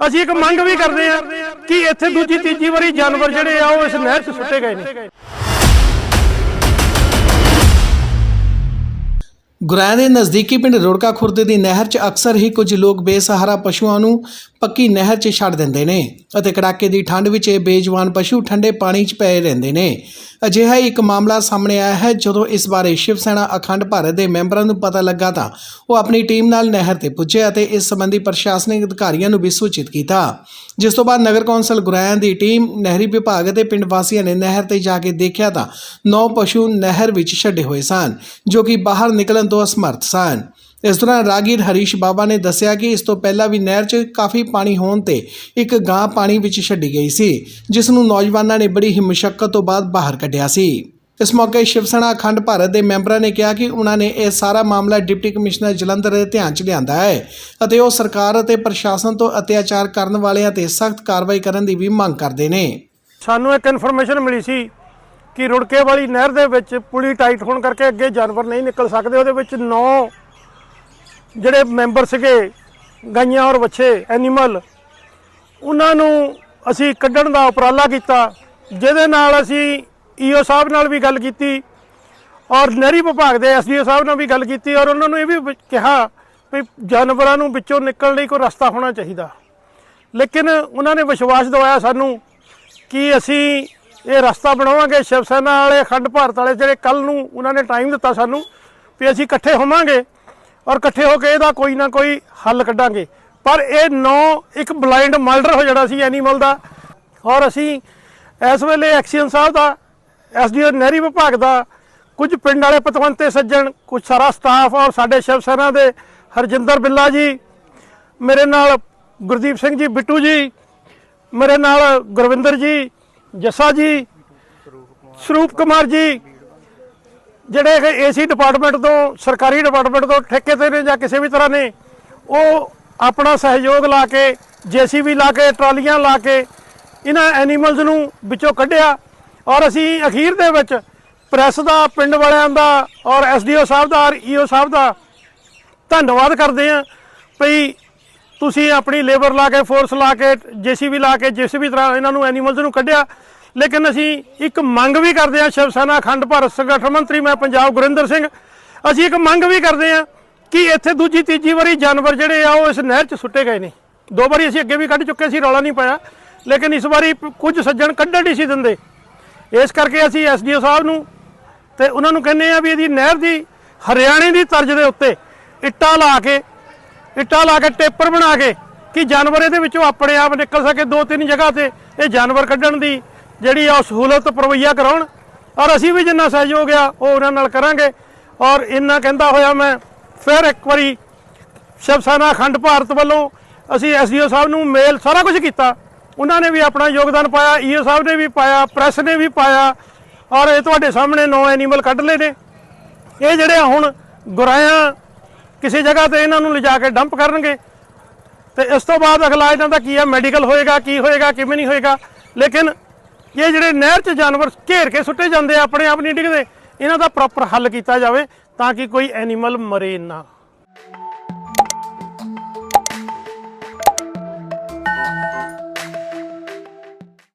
ਅਸੀਂ ਇੱਕ ਮੰਗ ਵੀ ਕਰਦੇ ਆ ਕਿ ਇੱਥੇ ਦੂਜੀ, ਤੀਜੀ ਵਾਰੀ ਜਾਨਵਰ ਜਿਹੜੇ ਆ ਉਹ ਇਸ ਨਹਿਰ 'ਚ ਸੁੱਟੇ ਗਏ ਨੇ। ਗੁਰਾਇਆ ਦੇ ਨਜ਼ਦੀਕੀ ਪਿੰਡ ਰੋੜਕਾ ਖੁਰਦੇ ਦੀ ਨਹਿਰ 'ਚ ਅਕਸਰ ਹੀ ਕੁਝ ਲੋਕ ਬੇਸਹਾਰਾ ਪਸ਼ੂਆਂ ਨੂੰ ਪੱਕੀ ਨਹਿਰ 'ਚ ਛੱਡ ਦਿੰਦੇ ਨੇ ਅਤੇ ਕੜਾਕੇ ਦੀ ਠੰਡ ਵਿੱਚ ਇਹ ਬੇਜਵਾਨ ਪਸ਼ੂ ਠੰਡੇ ਪਾਣੀ 'ਚ ਪਏ ਰਹਿੰਦੇ ਨੇ। ਅਜਿਹਾ ਹੀ ਇੱਕ ਮਾਮਲਾ ਸਾਹਮਣੇ ਆਇਆ ਹੈ। ਜਦੋਂ ਇਸ ਬਾਰੇ ਸ਼ਿਵ ਸੈਨਾ ਅਖੰਡ ਭਾਰਤ ਦੇ ਮੈਂਬਰਾਂ ਨੂੰ ਪਤਾ ਲੱਗਾ ਤਾਂ ਉਹ ਆਪਣੀ ਟੀਮ ਨਾਲ ਨਹਿਰ ਤੇ ਪੁੱਜੇ ਅਤੇ ਇਸ ਸੰਬੰਧੀ ਪ੍ਰਸ਼ਾਸਨਿਕ ਅਧਿਕਾਰੀਆਂ ਨੂੰ ਵੀ ਸੂਚਿਤ ਕੀਤਾ। ਜਿਸ ਤੋਂ ਬਾਅਦ ਨਗਰ ਕੌਂਸਲ ਗੁਰਾਇਆ ਦੀ ਟੀਮ ਨਹਿਰੀ ਵਿਭਾਗ ਅਤੇ ਪਿੰਡ ਵਾਸੀਆਂ ਨੇ ਨਹਿਰ ਤੇ ਜਾ ਕੇ ਦੇਖਿਆ ਤਾਂ ਨੌ ਪਸ਼ੂ ਨਹਿਰ ਵਿੱਚ ਛੱਡੇ ਹੋਏ ਸਨ, ਜੋ ਕਿ ਬਾਹਰ ਨਿਕਲਣ ਤੋਂ ਅਸਮਰਥ ਸਨ। ਇਸ ਦੌਰਾਨ ਰਾਗੀਰ ਹਰੀਸ਼ ਬਾਬਾ ਨੇ ਦੱਸਿਆ ਕਿ ਇਸ ਤੋਂ ਪਹਿਲਾਂ ਵੀ ਨਹਿਰ 'ਚ ਕਾਫੀ ਪਾਣੀ ਹੋਣ ਤੇ ਇੱਕ ਗਾਂ ਪਾਣੀ ਵਿੱਚ ਛੱਡੀ ਗਈ ਸੀ, ਜਿਸ ਨੂੰ ਨੌਜਵਾਨਾਂ ਨੇ ਬੜੀ ਹੀ ਤੋਂ ਬਾਅਦ ਬਾਹਰ ਕੱਢਿਆ ਸੀ। ਇਸ ਮੌਕੇ ਸ਼ਿਵ ਸੈਨਾ ਅਖੰਡ ਭਾਰਤ ਦੇ ਮੈਂਬਰਾਂ ਨੇ ਕਿਹਾ ਕਿ ਉਹਨਾਂ ਨੇ ਇਹ ਸਾਰਾ ਮਾਮਲਾ ਡਿਪਟੀ ਕਮਿਸ਼ਨਰ ਜਲੰਧਰ ਦੇ ਧਿਆਨ 'ਚ ਲਿਆਂਦਾ ਹੈ ਅਤੇ ਉਹ ਸਰਕਾਰ ਅਤੇ ਪ੍ਰਸ਼ਾਸਨ ਤੋਂ ਅਤਿਆਚਾਰ ਕਰਨ ਵਾਲਿਆਂ ਤੇ ਸਖਤ ਕਾਰਵਾਈ ਕਰਨ ਦੀ ਵੀ ਮੰਗ ਕਰਦੇ ਨੇ। ਸਾਨੂੰ ਇੱਕ ਇਨਫੋਰਮੇਸ਼ਨ ਮਿਲੀ ਸੀ ਕਿ ਰੁੜਕੇ ਵਾਲੀ ਨਹਿਰ ਦੇ ਵਿੱਚ ਪੁਲੀ ਟਾਈਟ ਹੋਣ ਕਰਕੇ ਅੱਗੇ ਜਾਨਵਰ ਨਹੀਂ ਨਿਕਲ ਸਕਦੇ, ਉਹਦੇ ਵਿੱਚ 9 ਜਿਹੜੇ ਮੈਂਬਰ ਸੀਗੇ, ਗਾਈਆਂ ਔਰ ਵੱਛੇ ਐਨੀਮਲ ਉਹਨਾਂ ਨੂੰ ਅਸੀਂ ਕੱਢਣ ਦਾ ਉਪਰਾਲਾ ਕੀਤਾ, ਜਿਹਦੇ ਨਾਲ ਅਸੀਂ ਈਓ ਸਾਹਿਬ ਨਾਲ ਵੀ ਗੱਲ ਕੀਤੀ ਔਰ ਨਹਿਰੀ ਵਿਭਾਗ ਦੇ ਐਸਡੀਓ ਸਾਹਿਬ ਨਾਲ ਵੀ ਗੱਲ ਕੀਤੀ ਔਰ ਉਹਨਾਂ ਨੂੰ ਇਹ ਵੀ ਕਿਹਾ ਵੀ ਜਾਨਵਰਾਂ ਨੂੰ ਵਿੱਚੋਂ ਨਿਕਲਣ ਲਈ ਕੋਈ ਰਸਤਾ ਹੋਣਾ ਚਾਹੀਦਾ। ਲੇਕਿਨ ਉਹਨਾਂ ਨੇ ਵਿਸ਼ਵਾਸ ਦਿਵਾਇਆ ਸਾਨੂੰ ਕਿ ਅਸੀਂ ਇਹ ਰਸਤਾ ਬਣਾਵਾਂਗੇ ਸ਼ਿਵ ਸੈਨਾ ਵਾਲੇ ਅਖੰਡ ਭਾਰਤ ਵਾਲੇ ਜਿਹੜੇ ਕੱਲ ਨੂੰ ਉਹਨਾਂ ਨੇ ਟਾਈਮ ਦਿੱਤਾ ਸਾਨੂੰ ਵੀ ਅਸੀਂ ਇਕੱਠੇ ਹੋਵਾਂਗੇ। ਔਰ ਇਕੱਠੇ ਹੋ ਕੇ ਇਹਦਾ ਕੋਈ ਨਾ ਕੋਈ ਹੱਲ ਕੱਢਾਂਗੇ। ਪਰ ਇਹ ਨੌ ਇੱਕ ਬਲਾਈਂਡ ਮਰਡਰ ਹੋ ਜਾਣਾ ਸੀ ਐਨੀਮਲ ਦਾ। ਔਰ ਅਸੀਂ ਇਸ ਵੇਲੇ ਐਕਸੀਅਨ ਸਾਹਿਬ ਦਾ, ਐਸਡੀਓ ਨਹਿਰੀ ਵਿਭਾਗ ਦਾ, ਕੁਝ ਪਿੰਡ ਵਾਲੇ ਪਤਵੰਤੇ ਸੱਜਣ, ਕੁਝ ਸਾਰਾ ਸਟਾਫ ਔਰ ਸਾਡੇ ਸ਼ਿਵ ਸੈਨਾ ਦੇ ਹਰਜਿੰਦਰ ਬਿੱਲਾ ਜੀ, ਮੇਰੇ ਨਾਲ ਗੁਰਦੀਪ ਸਿੰਘ ਜੀ, ਬਿੱਟੂ ਜੀ, ਮੇਰੇ ਨਾਲ ਗੁਰਵਿੰਦਰ ਜੀ, ਜੱਸਾ ਜੀ, ਸਰੂਪ ਕੁਮਾਰ ਜੀ ਜਿਹੜੇ ਕਿ ਏਸੀ ਡਿਪਾਰਟਮੈਂਟ ਤੋਂ, ਸਰਕਾਰੀ ਡਿਪਾਰਟਮੈਂਟ ਤੋਂ ਠੇਕੇ ਤੇ ਨੇ ਜਾਂ ਕਿਸੇ ਵੀ ਤਰ੍ਹਾਂ ਨੇ, ਉਹ ਆਪਣਾ ਸਹਿਯੋਗ ਲਾ ਕੇ, ਜੀਸੀਬੀ ਲਾ ਕੇ, ਟਰਾਲੀਆਂ ਲਾ ਕੇ ਇਹਨਾਂ ਐਨੀਮਲਸ ਨੂੰ ਵਿੱਚੋਂ ਕੱਢਿਆ। ਔਰ ਅਸੀਂ ਅਖੀਰ ਦੇ ਵਿੱਚ ਪ੍ਰੈਸ ਦਾ, ਪਿੰਡ ਵਾਲਿਆਂ ਦਾ ਔਰ ਐਸਡੀਓ ਸਾਹਿਬ ਦਾ ਔਰ ਈਓ ਸਾਹਿਬ ਦਾ ਧੰਨਵਾਦ ਕਰਦੇ ਆ ਭਈ ਤੁਸੀਂ ਆਪਣੀ ਲੇਬਰ ਲਾ ਕੇ, ਫੋਰਸ ਲਾ ਕੇ, ਜੀਸੀਬੀ ਲਾ ਕੇ, ਜਿਸ ਵੀ ਤਰ੍ਹਾਂ ਇਹਨਾਂ ਨੂੰ ਐਨੀਮਲਸ ਨੂੰ ਕੱਢਿਆ ਲੇਕਿਨ ਅਸੀਂ ਇੱਕ ਮੰਗ ਵੀ ਕਰਦੇ ਹਾਂ ਸ਼ਿਵ ਸੈਨਾ ਅਖੰਡ ਭਾਰਤ ਸੰਗਠਨ ਮੰਤਰੀ ਮੈਂ ਪੰਜਾਬ ਗੁਰਿੰਦਰ ਸਿੰਘ, ਅਸੀਂ ਇੱਕ ਮੰਗ ਵੀ ਕਰਦੇ ਹਾਂ ਕਿ ਇੱਥੇ ਦੂਜੀ, ਤੀਜੀ ਵਾਰੀ ਜਾਨਵਰ ਜਿਹੜੇ ਆ ਉਹ ਇਸ ਨਹਿਰ 'ਚ ਸੁੱਟੇ ਗਏ ਨੇ। ਦੋ ਵਾਰੀ ਅਸੀਂ ਅੱਗੇ ਵੀ ਕੱਢ ਚੁੱਕੇ ਸੀ, ਰੌਲਾ ਨਹੀਂ ਪਾਇਆ। ਲੇਕਿਨ ਇਸ ਵਾਰੀ ਕੁਝ ਸੱਜਣ ਕੱਢਣ ਨਹੀਂ ਸੀ ਦਿੰਦੇ। ਇਸ ਕਰਕੇ ਅਸੀਂ ਐਸਡੀਓ ਸਾਹਿਬ ਨੂੰ ਤੇ ਉਹਨਾਂ ਨੂੰ ਕਹਿੰਦੇ ਆ ਵੀ ਇਹਦੀ ਨਹਿਰ ਦੀ ਹਰਿਆਣੇ ਦੀ ਤਰਜ਼ ਦੇ ਉੱਤੇ ਇੱਟਾਂ ਲਾ ਕੇ, ਇੱਟਾਂ ਲਾ ਕੇ ਟੇਪਰ ਬਣਾ ਕੇ ਕਿ ਜਾਨਵਰ ਇਹਦੇ ਵਿੱਚੋਂ ਆਪਣੇ ਆਪ ਨਿਕਲ ਸਕੇ ਦੋ, ਤਿੰਨ ਜਗ੍ਹਾ ਤੇ ਇਹ ਜਾਨਵਰ ਕੱਢਣ ਦੀ ਜਿਹੜੀ ਆ ਉਹ ਸਹੂਲਤ ਪ੍ਰਵਈਆ ਕਰਾਉਣ, ਔਰ ਅਸੀਂ ਵੀ ਜਿੰਨਾ ਸਹਿਯੋਗ ਆ, ਉਹ ਉਹਨਾਂ ਨਾਲ ਕਰਾਂਗੇ। ਔਰ ਇੰਨਾ ਕਹਿੰਦਾ ਹੋਇਆ ਮੈਂ, ਫਿਰ ਇੱਕ ਵਾਰੀ ਸ਼ਿਵ ਸੈਨਾ ਅਖੰਡ ਭਾਰਤ ਵੱਲੋਂ ਅਸੀਂ ਐਸਡੀਓ ਸਾਹਿਬ ਨੂੰ ਮੇਲ ਸਾਰਾ ਕੁਝ ਕੀਤਾ। ਉਹਨਾਂ ਨੇ ਵੀ ਆਪਣਾ ਯੋਗਦਾਨ ਪਾਇਆ, ਈਓ ਸਾਹਿਬ ਨੇ ਵੀ ਪਾਇਆ, ਪ੍ਰੈਸ ਨੇ ਵੀ ਪਾਇਆ, ਔਰ ਇਹ ਤੁਹਾਡੇ ਸਾਹਮਣੇ ਨੌ ਐਨੀਮਲ ਕੱਢ ਲਏ ਨੇ। ਇਹ ਜਿਹੜੇ ਆ ਹੁਣ ਗੁਰਾਇਆ ਕਿਸੇ ਜਗ੍ਹਾ ਤੇ ਇਹਨਾਂ ਨੂੰ ਲਿਜਾ ਕੇ ਡੰਪ ਕਰਨਗੇ, ਤੇ ਇਸ ਤੋਂ ਬਾਅਦ ਅਗਲਾ ਇਹਨਾਂ ਦਾ ਕੀ ਹੈ ਮੈਡੀਕਲ ਹੋਏਗਾ, ਕੀ ਹੋਏਗਾ, ਕਿਵੇਂ ਨਹੀਂ ਹੋਏਗਾ। ਲੇਕਿਨ ਇਹ ਜਿਹੜੇ ਨਹਿਰ 'ਚ ਜਾਨਵਰ ਘੇਰ ਕੇ ਸੁੱਟੇ ਜਾਂਦੇ ਆ ਆਪਣੇ ਆਪ ਨਹੀਂ ਡਿੱਗਦੇ ਇਹਨਾਂ ਦਾ ਪ੍ਰੋਪਰ ਹੱਲ ਕੀਤਾ ਜਾਵੇ ਤਾਂ ਕਿ ਕੋਈ ਐਨੀਮਲ ਮਰੇ ਨਾ।